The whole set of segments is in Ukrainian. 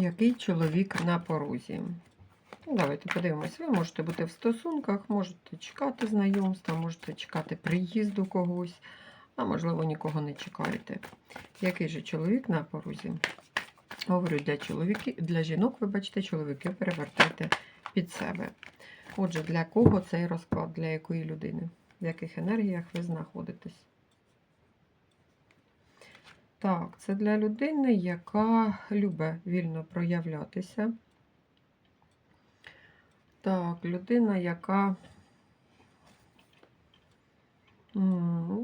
Який чоловік на порозі? Ну, Давайте подивимось. Ви можете бути в стосунках, можете чекати знайомства, можете чекати приїзду когось, а можливо, нікого не чекаєте. Який же чоловік на порозі? Говорю для чоловіків, для жінок, вибачте, чоловіки перевертайте під себе. Отже, для кого цей розклад, для якої людини? В яких енергіях ви знаходитесь? Так, це для людини, яка любить вільно проявлятися. Так, людина, яка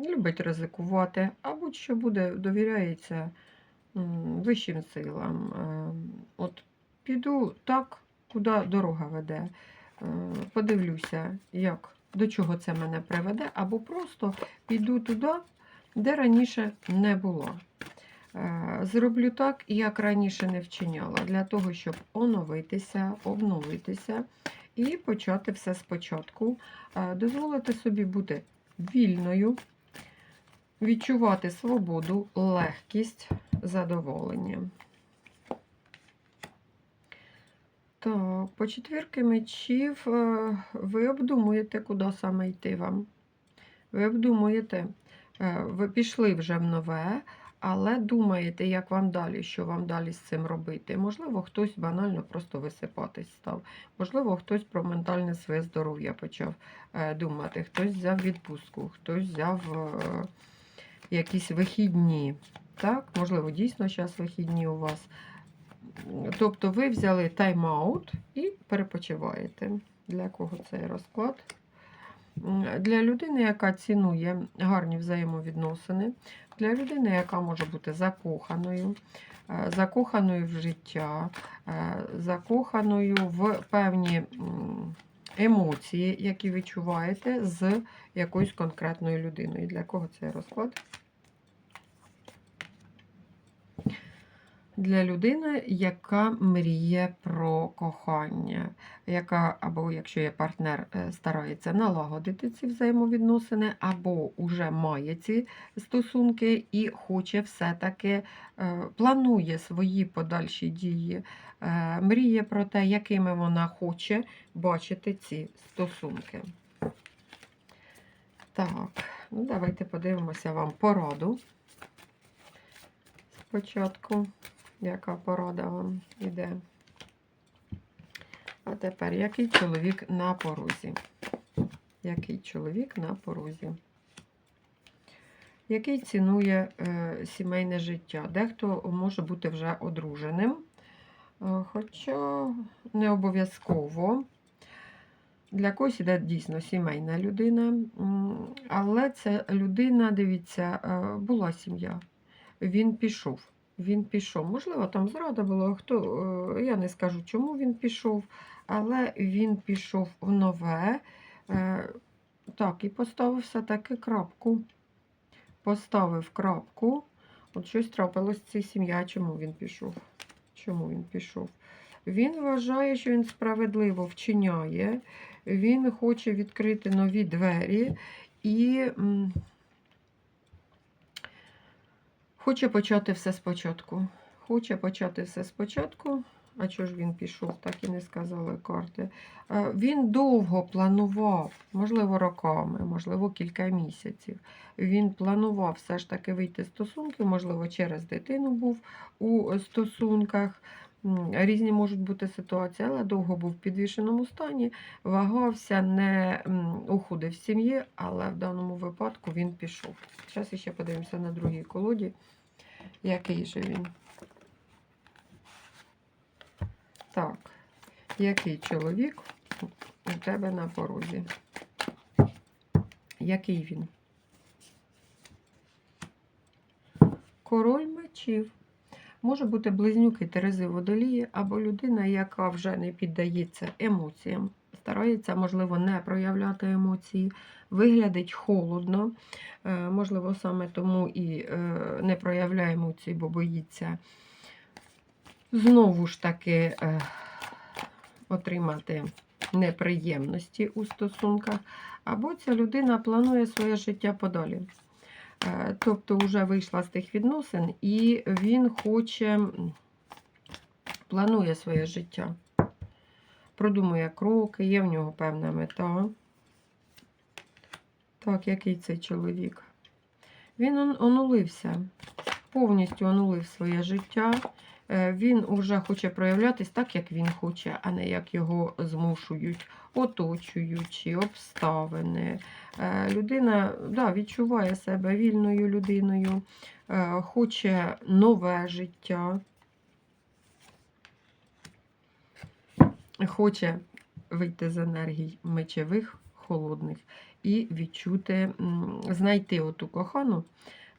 любить ризикувати, а будь-що буде, довіряється вищим силам. Е, От піду так, куди дорога веде. Е, Подивлюся, як, до чого це мене приведе, або просто піду туди, де раніше не було. Е, Зроблю так, як раніше не вчиняла, для того, щоб оновитися, обновитися і почати все спочатку. Е, Дозволити собі бути вільною, відчувати свободу, легкість, задоволення. Так, по четвірки мечів е, ви обдумуєте, куди саме йти вам. Ви обдумуєте, ви пішли вже в нове, але думаєте, як вам далі, що вам далі з цим робити. Можливо, хтось банально просто висипатись став. Можливо, хтось про ментальне своє здоров'я почав е, думати, хтось взяв відпустку, хтось взяв е, якісь вихідні. Так, можливо, дійсно зараз вихідні у вас. Тобто ви взяли тайм-аут і перепочиваєте. Для кого цей розклад? Для людини, яка цінує гарні взаємовідносини, для людини, яка може бути закоханою, е, закоханою в життя, е, закоханою в певні емоції, які відчуваєте з якоюсь конкретною людиною. Для кого цей розклад? Для людини, яка мріє про кохання, яка, або якщо є партнер, е, старається налагодити ці взаємовідносини, або вже має ці стосунки і хоче все-таки е, планує свої подальші дії, е, мріє про те, якими вона хоче бачити ці стосунки. Так, ну давайте подивимося вам пораду. Спочатку яка порада вам іде. А тепер, який чоловік на порозі? Який чоловік на порозі? Який цінує е, сімейне життя? Дехто може бути вже одруженим, е, хоча не обов'язково. Для когось іде дійсно сімейна людина, але це людина, дивіться, е, була сім'я. Він пішов він пішов. Можливо, там зрада була, хто, е, я не скажу, чому він пішов, але він пішов в нове. Е, Так, і поставив все-таки крапку. Поставив крапку. От щось трапилось цій сім'я. Чому він пішов? Чому він пішов? Він вважає, що він справедливо вчиняє, він хоче відкрити нові двері і. Хоче почати все спочатку. Хоче почати все спочатку. А чого ж він пішов, так і не сказали карти. Е, Він довго планував, можливо, роками, можливо, кілька місяців. Він планував все ж таки вийти з стосунків, можливо, через дитину був у стосунках. Різні можуть бути ситуації, але довго був в підвішеному стані, вагався, не уходив сім'ї, але в даному випадку він пішов. Зараз ще подивимося на другій колоді, який же він. Так, який чоловік у тебе на порозі? Який він? Король мечів. Може бути близнюки Терези Водолії або людина, яка вже не піддається емоціям, старається, можливо, не проявляти емоції, виглядить холодно, е, можливо, саме тому і е, не проявляє емоції, бо боїться знову ж таки е, отримати неприємності у стосунках, або ця людина планує своє життя подалі. Е, Тобто вже вийшла з тих відносин, і він хоче планує своє життя. Продумує кроки, є в нього певна мета. Так, який цей чоловік? Він он- онулився, повністю онулив своє життя. Е, Він вже хоче проявлятись так, як він хоче, а не як його змушують, оточуючі, обставини. Е, Людина да, відчуває себе вільною людиною, е, хоче нове життя, хоче вийти з енергій мечевих, холодних і відчути, знайти оту кохану,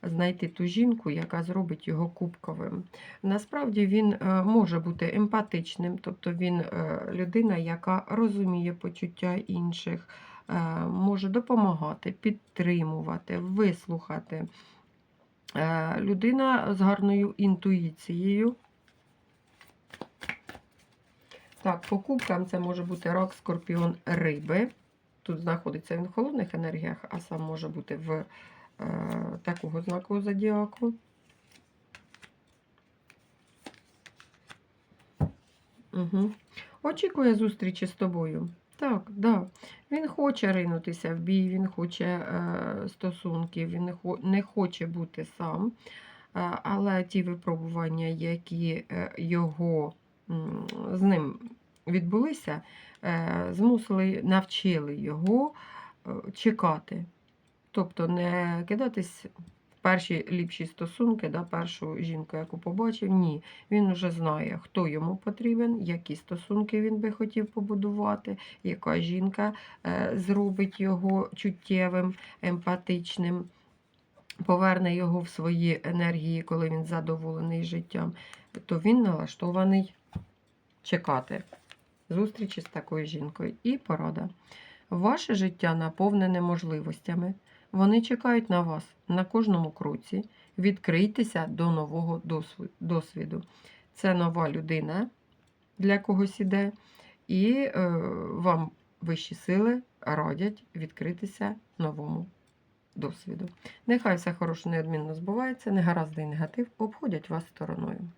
знайти ту жінку, яка зробить його кубковим. Насправді він е, може бути емпатичним, тобто він е, людина, яка розуміє почуття інших, е, може допомагати, підтримувати, вислухати. Людина з гарною інтуїцією. Так, по кубкам це може бути рак, скорпіон, риби. Тут знаходиться він в холодних енергіях, а сам може бути в такого знаку зодіаку. Угу. Очікує зустрічі з тобою. Так, да. Він хоче ринутися в бій, він хоче е, стосунків, він не, хо, не хоче бути сам. Е, але ті випробування, які е, його м, з ним відбулися, е, змусили, навчили його е, чекати. Тобто не кидатись в перші ліпші стосунки, да, першу жінку, яку побачив. Ні. Він вже знає, хто йому потрібен, які стосунки він би хотів побудувати, яка жінка е, зробить його чуттєвим, емпатичним, поверне його в свої енергії, коли він задоволений життям, то він налаштований чекати зустрічі з такою жінкою. І порада. Ваше життя наповнене можливостями. Вони чекають на вас на кожному кроці. Відкрийтеся до нового досвіду. Це нова людина для когось іде, і е, вам вищі сили радять відкритися новому досвіду. Нехай все хороше неодмінно збувається, негаразди і негатив обходять вас стороною.